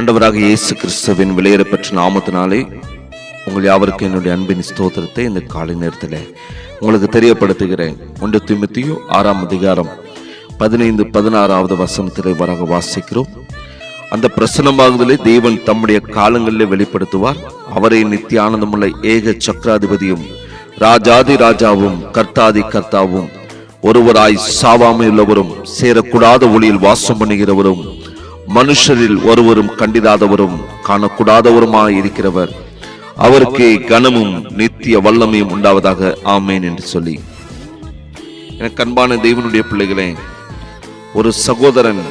ஆண்டவராக இயேசு கிறிஸ்துவின் வெளியேறப்பெற்ற நாமத்தினாலே உங்கள் யாவருக்கும் என்னுடைய அன்பின் ஸ்தோத்திரத்தை இந்த காலை நேரத்தில் உங்களுக்கு தெரியப்படுத்துகிறேன். ஒன்று திமுத்தியோ ஆறாம் அதிகாரம் பதினைந்து பதினாறாவது வசனத்தில் வராக வாசிக்கிறோம். அந்த பிரசனமாகுதலை தெய்வன் தம்முடைய காலங்களில் வெளிப்படுத்துவார். அவரை நித்திய ஆனந்தமுள்ள ஏக சக்கராதிபதியும் ராஜாதி ராஜாவும் கர்த்தாதி கர்த்தாவும் ஒருவராய் சாவாமையுள்ளவரும் சேரக்கூடாத ஒளியில் வாசம் பண்ணுகிறவரும் மனுஷரில் ஒருவரும் கண்டிதாதவரும் காணக்கூடாதவருமாய் இருக்கிறவர். அவருக்கு கனமும் நித்திய வல்லமையும் உண்டாவதாக ஆமேன் என்று சொல்லி. எனக்கு அன்பான தெய்வனுடைய பிள்ளைகளே ஒரு சகோதரன்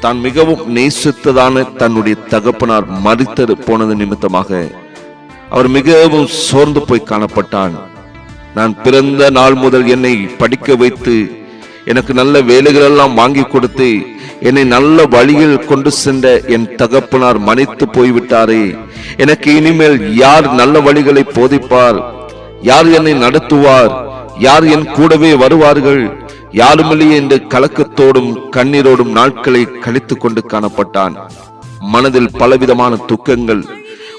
தான் மிகவும் நேசித்ததான தன்னுடைய தகப்பனார் மறித்து போனது நிமித்தமாக அவர் மிகவும் சோர்ந்து போய் காணப்பட்டான். நான் பிறந்த நாள் முதல் என்னை படிக்க வைத்து எனக்கு நல்ல வேலைகளெல்லாம் வாங்கி கொடுத்து என்னை நல்ல வழியில் கொண்டு சென்ற என் தகப்பனார் மன்னித்து போய்விட்டாரே. எனக்கு இனிமேல் யார் நல்ல வழிகளை போதிப்பார்? யார் என்னை நடத்துவார்? யார் என் கூடவே வருவார்கள்? யாருமில்லையே என்று கலக்கத்தோடும் கண்ணீரோடும் நாட்களை கழித்துக் கொண்டு காணப்பட்டான். மனதில் பலவிதமான துக்கங்கள்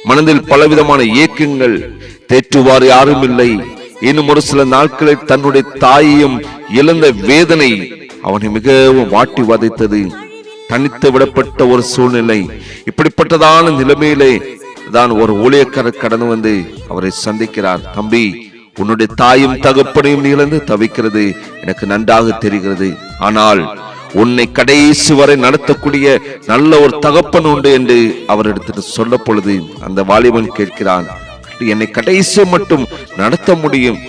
மனதில் பலவிதமான ஏக்கங்கள் தேற்றுவார் யாரும் இல்லை இன்னும் ஒரு சில நாட்களில் தன்னுடைய தாயையும் இழந்த வேதனை அவனை மிகவும் வாட்டி வதைத்தது. தனித்து விடப்பட்ட ஒரு சூழ்நிலை. இப்படிப்பட்டதான நிலைமையிலே தான் ஒரு ஊழியக்காரர் கடந்து வந்து அவரை சந்திக்கிறார். தம்பி உன்னுடைய தாயும் தகப்பனையும் இழந்து தவிக்கிறது. எனக்கு நன்றாக தெரிகிறது. ஆனால் உன்னை கடைசி வரை நடத்தக்கூடிய நல்ல ஒரு தகப்பன் உண்டு என்று அவர் எடுத்துட்டு சொல்ல பொழுது அந்த வாலிபன் கேட்கிறான். என்னை கடைசி மட்டும் நடத்த முடியும்.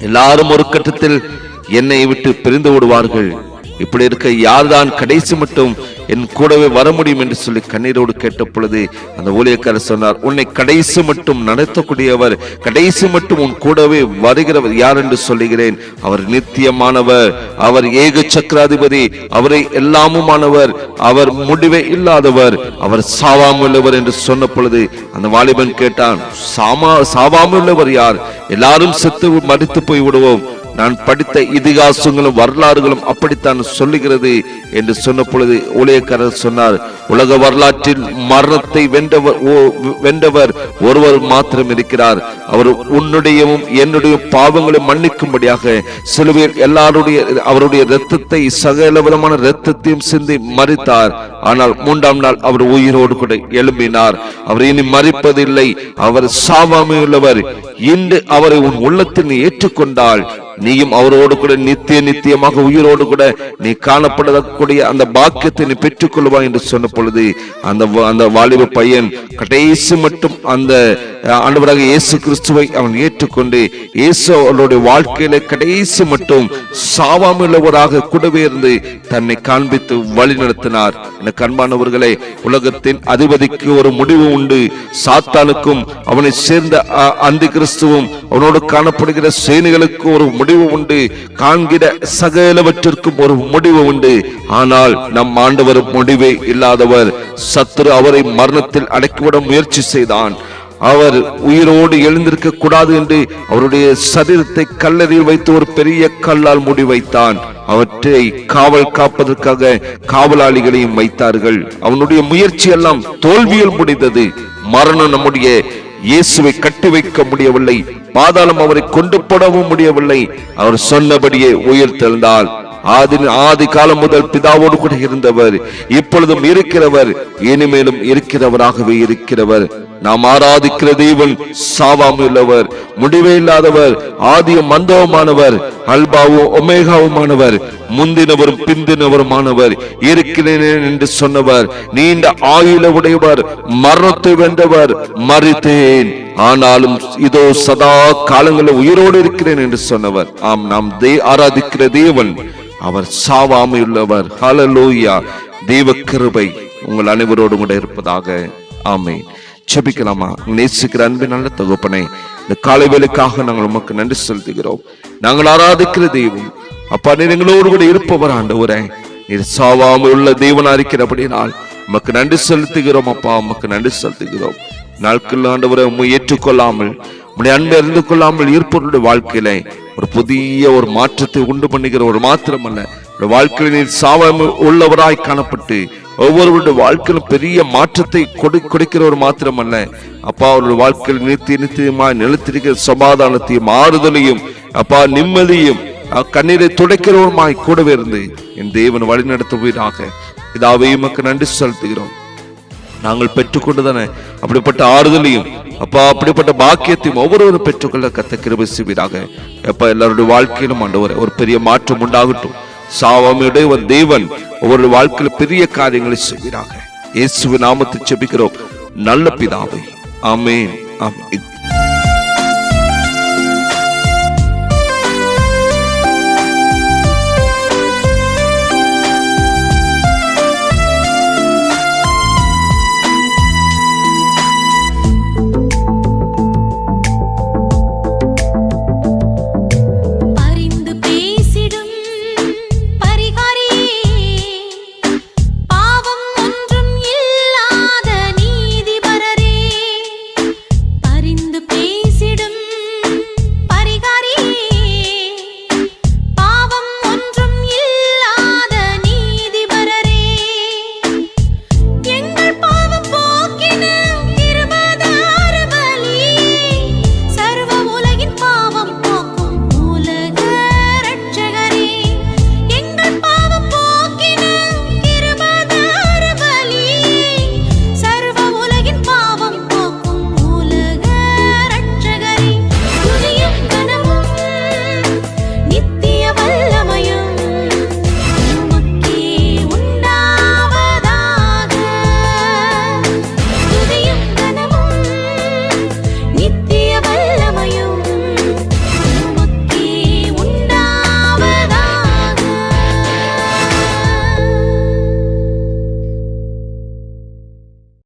எல்லாரும் ஒரு கட்டத்தில் என்னை விட்டு பிரிந்து விடுவார்கள். இப்படி இருக்க யார்தான் கடைசி மட்டும் என் கூடவே வர முடியும் என்று சொல்லி கண்ணீரோடு கேட்ட பொழுது அந்த ஊழியக்காரர் சொன்னார் உன்னை கடைசி மட்டும் நடத்தக்கூடியவர் கடைசி மட்டும் உன் கூடவே வருகிறவர் யார் என்று சொல்லுகிறேன். அவர் நித்தியமானவர் அவர் ஏக சக்கராதிபதி அவரை எல்லாமுமானவர் அவர் முடிவே இல்லாதவர் அவர் சாவாமுள்ளவர் என்று சொன்ன பொழுது அந்த வாலிபன் கேட்டான் சாமா சாவாமுள்ளவர் யார்? எல்லாரும் செத்து மடித்து போய் விடுவோம் நான் படித்த இதிகாசங்களும் வரலாறுகளும் அப்படித்தான் சொல்லுகிறது என்று சொன்ன பொழுது ஊழியக்காரர் சொன்னார் உலக வரலாற்றில் மரணத்தை வென்றவர் ஓ- வென்றவர் ஒருவர் மாத்திரம் இருக்கிறார். அவர் உன்னுடையவும் என்னுடைய பாவங்களை மன்னிக்கும்படியாக சிலுவையில் எல்லாருடைய அவருடைய இரத்தத்தை சகல விதமான இரத்தத்தையும் சிந்தி மறித்தார் ஆனால் மூன்றாம் நாள் அவர் உயிரோடு கூட எழும்பினார். அவர் இனி மறிப்பதில்லை அவர் சாவாமையுள்ளவர். இன்று அவரை உன் உள்ளத்தில் நீ ஏற்றுக்கொண்டால் நீயும் அவரோடு கூட நித்திய நித்தியமாக உயிரோடு கூட நீ காணப்படக்கூடிய அந்த பாக்கியத்தை நீ பெற்றுக்கொள்வாய் என்று சொன்ன பொழுது அந்த வ- அந்த வாலிப பையன் கடைசி மட்டும் அந்த ஆண்டவராக இயேசு கிறிஸ்துவை அவன் ஏற்றுக்கொண்டு இயேசு அவருடைய வாழ்க்கையில கடைசி மட்டும் சாவாமுள்ளவராக கூடவே இருந்து தன்னை காண்பித்து வழி நடத்தினார். எனக்கு அன்பானவர்களே உலகத்தின் அதிபதிக்கு ஒரு முடிவு உண்டு. சாத்தானுக்கும் அவனை சேர்ந்த அந்தி கிறிஸ்துவும் அவனோடு காணப்படுகிற சேனைகளுக்கு ஒரு முடிவு உண்டு. காண்கிற சகலவற்றிற்கும் ஒரு முடிவு உண்டு. ஆனால் நம் ஆண்டவர் முடிவே இல்லாதவர். சத்துரு அவரை மரணத்தில் அடக்கிவிட முயற்சி செய்தான். அவர் உயிரோடு எழுந்திருக்க கூடாது என்று அவருடைய சரீரத்தை கல்லறையில் வைத்து ஒரு பெரிய கல்லால் மூடி வைத்தான். அவற்றை காவல் காப்பதற்காக காவலாளிகளையும் வைத்தார்கள். அவனுடைய முயற்சி எல்லாம் தோல்வியில் முடிந்தது. மரணம் நம்முடைய இயேசுவை கட்டி வைக்க முடியவில்லை. பாதாளம் அவரை கொண்டு போடவும் முடியவில்லை. அவர் சொன்னபடியே உயிர் தெழுந்தால் ஆதி ஆதி காலம் முதல் பிதாவோடு கூட இருந்தவர் இப்பொழுதும் இருக்கிறவர் இனிமேலும் இருக்கிறவராகவே இருக்கிறவர். நாம் ஆராதிக்கிற தேவன் சாவாமுள்ளவர் முடிவே இல்லாதவர் ஆதியும் மந்தவமானவர் அல்பாவும் ஒமேகாவுமானவர் முந்தினவரும் பிந்தினவருமானவர் இருக்கிறேன் என்று சொன்னவர் நீண்ட ஆயுள உடையவர் மரணத்தை வென்றவர் மறித்தேன். ஆனாலும் இதோ சதா காலங்களில் உயிரோடு இருக்கிறேன் என்று சொன்னவர். ஆம் நாம் தே ஆராதிக்கிற தேவன் அவர் சாவாமையுள்ளவர். ஹalleluya தெய்வ கிருபை உங்கள் அனைவரோடும் கூட இருப்பதாக. ஆமேன். ஜெபிக்கலாமா? நேசிக்கிற அன்பு நல்ல தகப்பனே இந்த காலை வேலைக்காக நாங்கள் உமக்கு நன்றி செலுத்துகிறோம். நாங்கள் ஆராதிக்கிற தெய்வம். அப்பா நீர் எங்களோடு கூட இருப்பவர் ஆண்டவரே. நீர் சாவாமல் உள்ள தெய்வனா இருக்கிறபடினால் உமக்கு நன்றி செலுத்துகிறோம் அப்பா உமக்கு நன்றி செலுத்துகிறோம். நாட்கள் ஆண்டவரை உண்மை ஏற்றுக்கொள்ளாமல் உடைய அன்பை அறிந்து கொள்ளாமல் இருப்பவருடைய வாழ்க்கையில ஒரு புதிய ஒரு மாற்றத்தை உண்டு பண்ணுகிற ஒரு மாத்திரமல்ல. உடைய வாழ்க்கையில் நீர் சாவாமல் உள்ளவராய் காணப்பட்டு ஒவ்வொருவருடைய வாழ்க்கையிலும் பெரிய மாற்றத்தை கொடு கொடுக்கிறவர் மாத்திரமல்ல. அப்பா அவருடைய வாழ்க்கையில் நிறுத்தி நித்தியமாய் நிலத்திருக்கிற சமாதானத்தையும் ஆறுதலையும் அப்பா நிம்மதியும் கண்ணீரை துடைக்கிறவருமாய் கூடவே இருந்து என் தேவன் வழி நடத்துவீராக இதாவே உமக்கு நன்றி செலுத்துகிறோம். நாங்கள் பெற்றுக்கொண்டு தானே அப்படிப்பட்ட ஆறுதலையும் அப்பா அப்படிப்பட்ட பாக்கியத்தையும் ஒவ்வொருவரும் பெற்றுக்கொள்ள கத்த கிருபி செய்வீராக. எப்ப எல்லாருடைய வாழ்க்கையிலும் ஆண்டவரே ஒரு பெரிய மாற்றம் உண்டாகட்டும். சாவாமையுடைய தேவன். ஒவ்வொரு வாழ்க்கையில பெரிய காரியங்களை செய்கிறாங்க. இயேசுவின் நாமத்தை செபிக்கிறோம் நல்ல பிதாவை. ஆமென். ஆமென்.